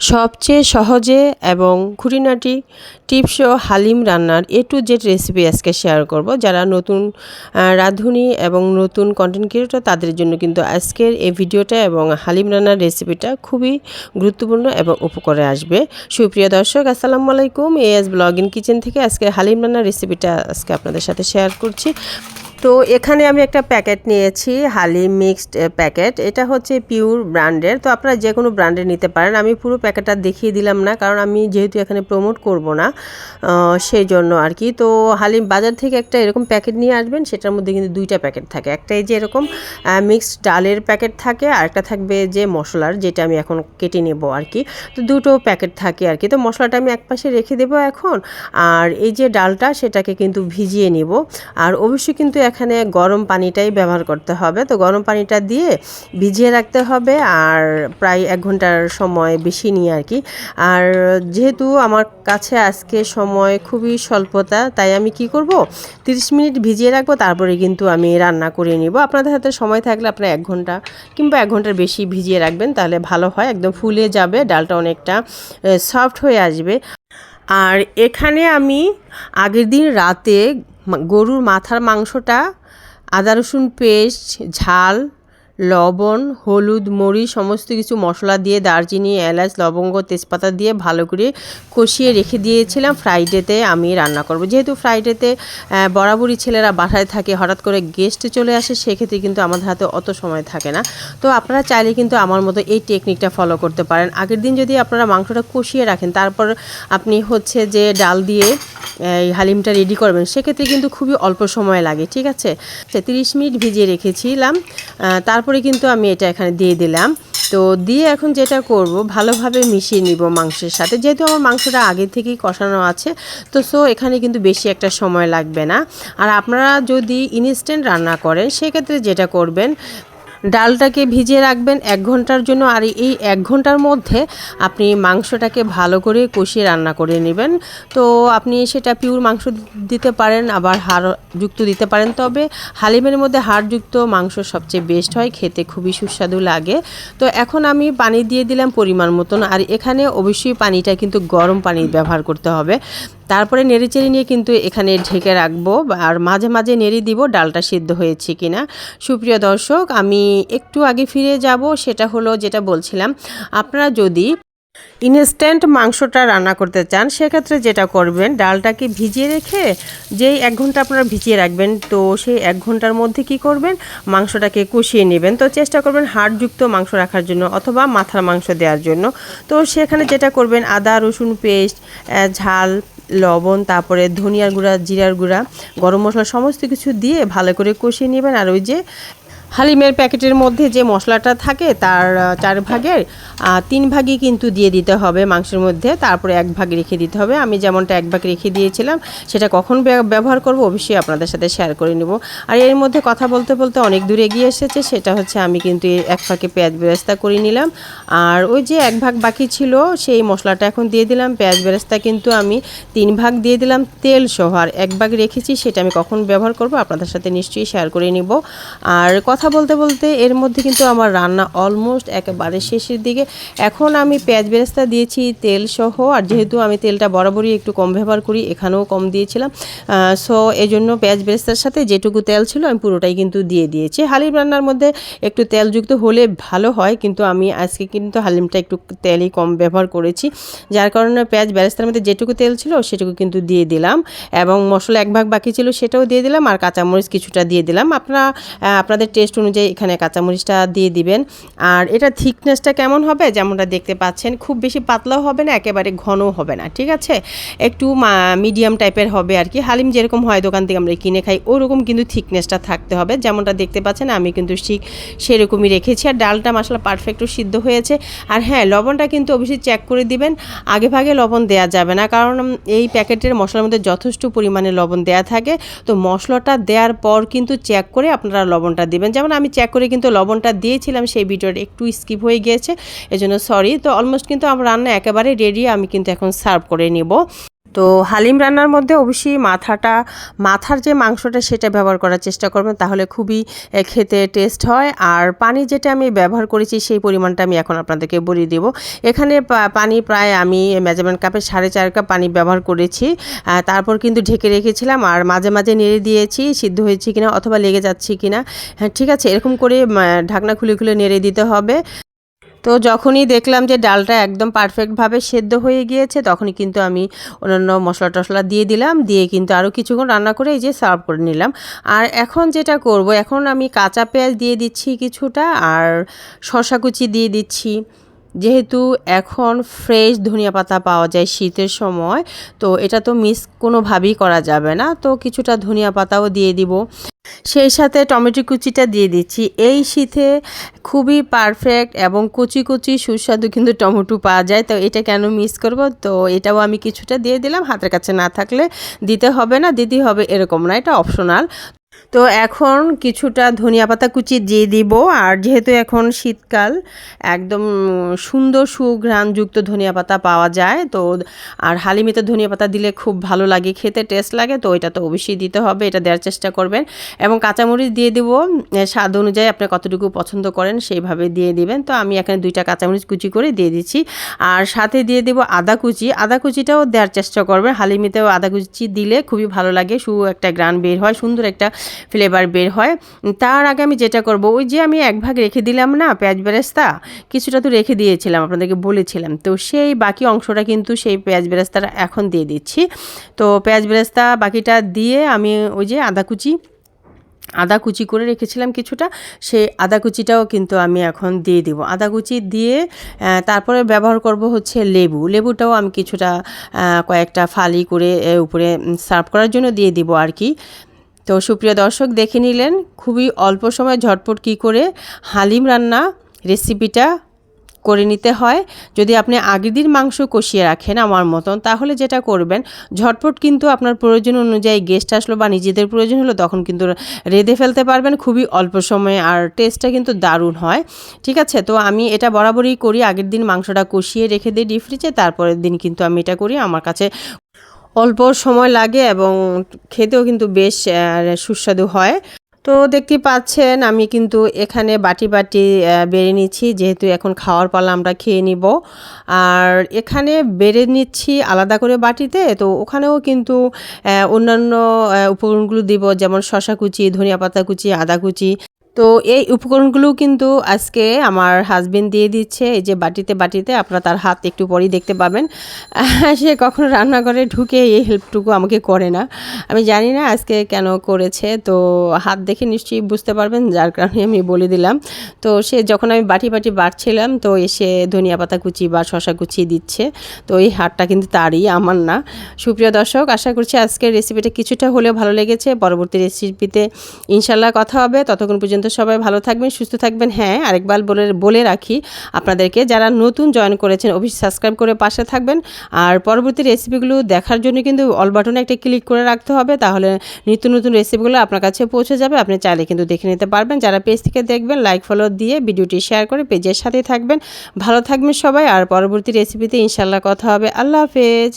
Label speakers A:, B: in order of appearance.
A: সবচেয়ে সহজে এবং খুঁটিনাটি টিপসও হালিম রান্নার এ টু জেড রেসিপি আজকে শেয়ার করব। যারা নতুন রাঁধুনি এবং নতুন কন্টেন্ট ক্রিয়েটর তাদের জন্য কিন্তু আজকের এই ভিডিওটা এবং হালিম রান্নার রেসিপিটা খুবই গুরুত্বপূর্ণ এবং উপকারে আসবে। সুপ্রিয় দর্শক, আসসালামু আলাইকুম। এএস ব্লগ ইন কিচেন থেকে আজকে হালিম রান্নার রেসিপিটা আজকে আপনাদের সাথে শেয়ার করছি। তো এখানে আমি একটা প্যাকেট নিয়েছি হালিম মিক্সড প্যাকেট। এটা হচ্ছে পিওর ব্র্যান্ডের। তো আপনারা যে কোনো ব্র্যান্ডের নিতে পারেন। আমি পুরো প্যাকেটটা দেখিয়ে দিলাম না, কারণ আমি যেহেতু এখানে প্রমোট করব না সেই জন্য আর কি। তো হালিম বাজার থেকে একটা এরকম প্যাকেট নিয়ে আসবেন, সেটার মধ্যে কিন্তু দুইটা প্যাকেট থাকে। একটা এই যে এরকম মিক্সড ডালের প্যাকেট থাকে, আর একটা থাকবে যে মশলার, যেটা আমি এখন কেটে নেব আর কি। তো দুটো প্যাকেট থাকে আর কি। তো মশলাটা আমি একপাশে রেখে দেবো এখন, আর এই যে ডালটা, সেটাকে কিন্তু ভিজিয়ে নিব। আর অবশ্যই কিন্তু এখানে গরম পানিটাই ব্যবহার করতে হবে। তো গরম পানিটা দিয়ে ভিজিয়ে রাখতে হবে আর প্রায় এক ঘণ্টার সময় বেশি নিয়ে আর কি। আর যেহেতু আমার কাছে আজকে সময় খুবই স্বল্পতা, তাই আমি কি করব? 30 মিনিট ভিজিয়ে রাখব, তারপরে কিন্তু আমি রান্না করে নিব। আপনাদের হাতে সময় থাকলে আপনারা এক ঘণ্টা কিংবা এক ঘণ্টার বেশি ভিজিয়ে রাখবেন, তাহলে ভালো হয়। একদম ফুলে যাবে, ডালটা অনেকটা সফট হয়ে আসবে। আর এখানে আমি আগের দিন রাতে গরুর মাথার মাংসটা আদা রসুন পেস্ট ঝাল লবণ হলুদ মরিচ সমস্ত কিছু মশলা দিয়ে দারচিনি এলাচ লবঙ্গ তেজপাতা দিয়ে ভালো করে কষিয়ে রেখে দিয়েছিলাম। ফ্রাইডেতে আমি রান্না করব। যেহেতু ফ্রাইডেতে বরাবরই ছেলেরা বাসায় থাকে হঠাৎ করে গেস্ট চলে আসে সেক্ষেত্রে কিন্তু আমাদের হাতে অত সময় থাকে না। তো আপনারা চাইলে কিন্তু আমার মতো এই টেকনিকটা ফলো করতে পারেন। আগের দিন যদি আপনারা মাংসটা কষিয়ে রাখেন তারপর আপনি হচ্ছে যে ডাল দিয়ে এই হালিমটা রেডি করবেন সেক্ষেত্রে কিন্তু খুবই অল্প সময় লাগে ঠিক আছে? তিরিশ মিনিট ভিজিয়ে রেখেছিলাম। আহ, তারপরে কিন্তু আমি এটা এখানে দিয়ে দিলাম। তো দিয়ে এখন যেটা করব, ভালোভাবে মিশিয়ে নিব মাংসের সাথে। যেহেতু আমার মাংসটা আগে থেকেই কষানো আছে, তো সো এখানে কিন্তু বেশি একটা সময় লাগবে না। আর আপনারা যদি ইনস্ট্যান্ট রান্না করেন, সেক্ষেত্রে যেটা করবেন ডালটাকে ভিজিয়ে রাখবেন এক ঘণ্টার জন্য আর এই এক ঘণ্টার মধ্যে আপনি মাংসটাকে ভালো করে কষিয়ে রান্না করে নেবেন। তো আপনি সেটা পিওর মাংস দিতে পারেন, আবার হাড়যুক্ত দিতে পারেন। তবে হালিমের মধ্যে হাড়যুক্ত মাংস সবচেয়ে বেস্ট হয়, খেতে খুবই সুস্বাদু লাগে। তো এখন আমি পানি দিয়ে দিলাম পরিমাণ মতন, আর এখানে অবশ্যই পানিটা কিন্তু গরম পানি ব্যবহার করতে হবে। তারপরে নেড়েচেড়ে নিয়ে কিন্তু এখানে ঢেকে রাখব আর মাঝে মাঝে নেড়ে দিব, ডালটা সিদ্ধ হয়েছে কিনা। সুপ্রিয় দর্শক, আমি একটু আগে ফিরে যাব, সেটা হলো যেটা বলছিলাম, আপনারা যদি ইনস্ট্যান্ট মাংসটা রান্না করতে চান, সেক্ষেত্রে যেটা করবেন, ডালটাকে ভিজিয়ে রেখে যেই এক ঘণ্টা আপনারা ভিজিয়ে রাখবেন, তো সেই এক ঘণ্টার মধ্যে কি করবেন? মাংসটাকে কষিয়ে নেবেন। তো চেষ্টা করবেন হাড়যুক্ত মাংস রাখার জন্য অথবা মাথার মাংস দেওয়ার জন্য। তো সেখানে যেটা করবেন, আদা, রসুন পেস্ট ঝাল লবণ, তারপরে ধনিয়ার গুঁড়া, জিরার গুঁড়া, গরম মশলা সমস্ত কিছু দিয়ে ভালো করে কষিয়ে নেবেন। আর ওই যে হালিমের প্যাকেটের মধ্যে যে মশলাটা থাকে তার চার ভাগের তিন ভাগই কিন্তু দিয়ে দিতে হবে মাংসের মধ্যে। তারপরে এক ভাগ রেখে দিতে হবে। আমি যেমনটা এক ভাগ রেখে দিয়েছিলাম, সেটা কখন ব্যবহার করব অবশ্যই আপনাদের সাথে শেয়ার করে নেব। আর এর মধ্যে কথা বলতে বলতে অনেক দূর এগিয়ে এসেছে, সেটা হচ্ছে আমি কিন্তু এক ফাঁকে পেঁয়াজ বেরেস্তা করে নিলাম। আর ওই যে এক ভাগ বাকি ছিল, সেই মশলাটা এখন দিয়ে দিলাম। পেঁয়াজ বেরেস্তা কিন্তু আমি তিন ভাগ দিয়ে দিলাম। তেল সহ আর এক ভাগ রেখেছি, সেটা আমি কখন ব্যবহার করব আপনাদের সাথে নিশ্চয়ই শেয়ার করে নিব। আর কথা বলতে বলতে এর মধ্যে কিন্তু আমার রান্না অলমোস্ট একেবারে শেষের দিকে। এখন আমি পেঁয়াজ বেরেস্তা দিয়েছি, তেল সহ, আর যেহেতু আমি তেলটা বরাবরই একটু কম ব্যবহার করি, এখানেও কম দিয়েছিলাম। সো এই জন্য পেঁয়াজ বেরেস্তার সাথে যেটুকু তেল ছিল, আমি পুরোটাই কিন্তু দিয়ে দিয়েছি। হালিম রান্নার মধ্যে একটু তেলযুক্ত হলে ভালো হয়, কিন্তু আমি আজকে কিন্তু হালিমটা একটু তেলই কম ব্যবহার করেছি। যার কারণে পেঁয়াজ বেরেস্তার মধ্যে যেটুকু তেল ছিল, সেটুকু কিন্তু দিয়ে দিলাম। এবং মশলা এক ভাগ বাকি ছিল, সেটাও দিয়ে দিলাম। আর কাঁচামরিচ কিছুটা দিয়ে দিলাম। আপনারা আপনাদের টেস্ট অনুযায়ী এখানে কাঁচামরিচটা দিয়ে দিবেন। আর এটা থিকনেসটা কেমন হবে যেমনটা দেখতে পাচ্ছেন, খুব বেশি পাতলাও হবে না, একেবারে ঘনও হবে না, ঠিক আছে? একটু মিডিয়াম টাইপের হবে আর কি। হালিম যেরকম হয় দোকান থেকে আমরা কিনে খাই, ওরকম কিন্তু থিকনেসটা থাকতে হবে। যেমনটা দেখতে পাচ্ছেন, আমি কিন্তু ঠিক সেরকমই রেখেছি। আর ডালটা মশলা পারফেক্ট সিদ্ধ হয়েছে। আর হ্যাঁ লবণটা কিন্তু অবশ্যই চেক করে দিবেন। আগে ভাগে লবণ দেওয়া যাবে না, কারণ এই প্যাকেটের মশলার মধ্যে যথেষ্ট পরিমাণে লবণ দেওয়া থাকে। তো মশলাটা দেওয়ার পর কিন্তু চেক করে আপনারা লবণটা দিবেন। যেমন আমি চেক করে কিন্তু লবণটা দিয়েছিলাম, সেই ভিডিওটা একটু স্কিপ হয়ে গিয়েছে, এজন্য সরি তো অলমোস্ট কিন্তু আমার রান্না একেবারে রেডি আমি কিন্তু এখন সার্ভ করে নিব। তো হালিম রান্নার মধ্যে অবশ্যই মাথাটা, মাথার যে মাংসটা সেটা ব্যবহার করার চেষ্টা করবেন, তাহলে খুবই খেতে টেস্ট হয়। আর পানি যেটা আমি ব্যবহার করেছি সেই পরিমাণটা আমি এখন আপনাদেরকে বলে দেব। এখানে পানি প্রায় আমি মেজারমেন্ট কাপে সাড়ে চার কাপ পানি ব্যবহার করেছি। তারপর কিন্তু ঢেকে রেখেছিলাম আর মাঝে মাঝে নেড়ে দিয়েছি, সিদ্ধ হয়েছে কিনা অথবা লেগে যাচ্ছে কিনা হ্যাঁ ঠিক আছে, এরকম করে ঢাকনা খুলে খুলে নেড়ে দিতে হবে। তো যখনই দেখলাম যে ডালটা একদম পারফেক্টভাবে সেদ্ধ হয়ে গিয়েছে, তখনই কিন্তু আমি অন্যান্য মশলা টশলা দিয়ে দিলাম, দিয়ে কিন্তু আরও কিছুক্ষণ রান্না করে এই যে সার্ভ করে নিলাম। আর এখন যেটা করব, এখন আমি কাঁচা পেঁয়াজ দিয়ে দিচ্ছি কিছুটা আর শশা কুচি দিয়ে দিচ্ছি। যেহেতু এখন ফ্রেশ ধনিয়া পাতা পাওয়া যায় শীতের সময়, তো এটা তো মিস কোনোভাবেই করা যাবে না, তো কিছুটা ধনিয়া পাতাও দিয়ে দিব। সেই সাথে টমেটো কুচিটা দিয়ে দিচ্ছি। এই শীতে খুবই পারফেক্ট এবং কুচি কুচি সুস্বাদু কিন্তু টমেটো পাওয়া যায়। তো এটা কেন মিস করব? তো এটাও আমি কিছুটা দিয়ে দিলাম। হাতের কাছে না থাকলে দিতে হবে না দিতে হবে এরকম না। এটা অপশনাল তো এখন কিছুটা ধনিয়া পাতা কুচি দিয়ে দিব। আর যেহেতু এখন শীতকাল, একদম সুন্দর সুঘ্রাণযুক্ত ধনিয়া পাতা পাওয়া যায়। তো আর হালিমিতে ধনিয়া পাতা দিলে খুব ভালো লাগে, খেতে টেস্ট লাগে। তো এটা তো অবশ্যই দিতে হবে, এটা দেওয়ার চেষ্টা করবেন। এবং কাঁচামরিচ দিয়ে দিব স্বাদ অনুযায়ী আপনি কতটুকু পছন্দ করেন সেইভাবে দিয়ে দিবেন। তো আমি এখানে দুইটা কাঁচামরিচ কুচি করে দিয়ে দিচ্ছি। আর সাথে দিয়ে দেব আদা কুচি। আদা কুচিটাও দেওয়ার চেষ্টা করবেন। হালিমিতেও আদা কুচি দিলে খুবই ভালো লাগে, সু একটা গ্রান বের হয়, সুন্দর একটা ফ্লেভার বের হয়। তার আগে আমি যেটা করব, ওই যে আমি এক ভাগ রেখে দিলাম না পেঁয়াজ বেরেস্তা, কিছুটা তো রেখে দিয়েছিলাম, আপনাদেরকে বলেছিলাম। তো সেই বাকি অংশটা কিন্তু সেই পেঁয়াজ বেরেস্তাটা এখন দিয়ে দিচ্ছি। তো পেঁয়াজ বেরেস্তা বাকিটা দিয়ে আমি ওই যে আদা কুচি আদা কুচি করে রেখেছিলাম কিছুটা, সেই আদা কুচিটাও কিন্তু আমি এখন দিয়ে দিব। আদা কুচি দিয়ে তারপরে ব্যবহার করব হচ্ছে লেবু। লেবুটাও আমি কিছুটা কয়েকটা ফালি করে উপরে সার্ভ করার জন্য দিয়ে দিব আর কি। তো সুপ্রিয় দর্শক, দেখে নিলেন খুবই অল্প সময় ঝটপট কী করে হালিম রান্না রেসিপিটা করে নিতে হয়। যদি আপনি আগের দিন মাংস কষিয়ে রাখেন আমার মতন, তাহলে যেটা করবেন, ঝটপট কিন্তু আপনার প্রয়োজন অনুযায়ী গেস্ট আসলো বা নিজেদের প্রয়োজন হলো, তখন কিন্তু রেঁধে ফেলতে পারবেন খুবই অল্প সময়ে আর টেস্টটা কিন্তু দারুণ হয়। ঠিক আছে? তো আমি এটা বরাবরই করি। আগের দিন মাংসটা কষিয়ে রেখে দিই ডিপ ফ্রিজে তারপরের দিন কিন্তু আমি এটা করি। আমার কাছে অল্প সময় লাগে এবং খেতেও কিন্তু বেশ সুস্বাদু হয়। তো দেখতে পাচ্ছেন, আমি কিন্তু এখানে বাটি বাটি বেড়ে নিচ্ছি। যেহেতু এখন খাওয়ার পালা আমরা খেয়ে নিব। আর এখানে বেড়ে নিচ্ছি আলাদা করে বাটিতে। তো ওখানেও কিন্তু অন্যান্য উপকরণগুলো দিব। যেমন শশা কুচি, ধনিয়া পাতা কুচি, আদা কুচি। তো এই উপকরণগুলো কিন্তু আজকে আমার হাজবেন্ড দিয়ে দিচ্ছে। এই যে বাটিতে বাটিতে আপনারা তার হাত একটু পরেই দেখতে পাবেন। সে কখনো রান্নাঘরে ঢুকে এই হেল্পটুকু আমাকে করে না। আমি জানি না আজকে কেন করেছে। তো হাত দেখে নিশ্চয়ই বুঝতে পারবেন, যার কারণে আমি বলে দিলাম। তো সে যখন আমি বাটি বাটি বাড়ছিলাম, তো এসে ধনিয়া পাতা কুচি বা শশা কুচি দিচ্ছে। তো এই হাতটা কিন্তু তারই, আমার না। সুপ্রিয় দর্শক, আশা করছি আজকের রেসিপিটা কিছুটা হলেও ভালো লেগেছে। পরবর্তী রেসিপিতে ইনশাল্লাহ কথা হবে। ততক্ষণ পর্যন্ত সবাই ভালো থাকবেন, সুস্থ থাকবেন। হ্যাঁ আরেকবার বলে বলে রাখি, আপনাদেরকে যারা নতুন জয়েন করেছেন, অবশ্যই সাবস্ক্রাইব করে পাশে থাকবেন। আর পরবর্তী রেসিপিগুলো দেখার জন্য কিন্তু অল বাটনে একটা ক্লিক করে রাখতে হবে, তাহলে নিত্য নতুন রেসিপিগুলো আপনার কাছে পৌঁছে যাবে। আপনি চাইলে কিন্তু দেখে নিতে পারবেন। যারা পেজ থেকে দেখবেন লাইক ফলো দিয়ে ভিডিওটি শেয়ার করে পেজের সাথেই থাকবেন। ভালো থাকবেন সবাই, আর পরবর্তী রেসিপিতে ইনশাল্লাহ কথা হবে। আল্লাহ হাফেজ।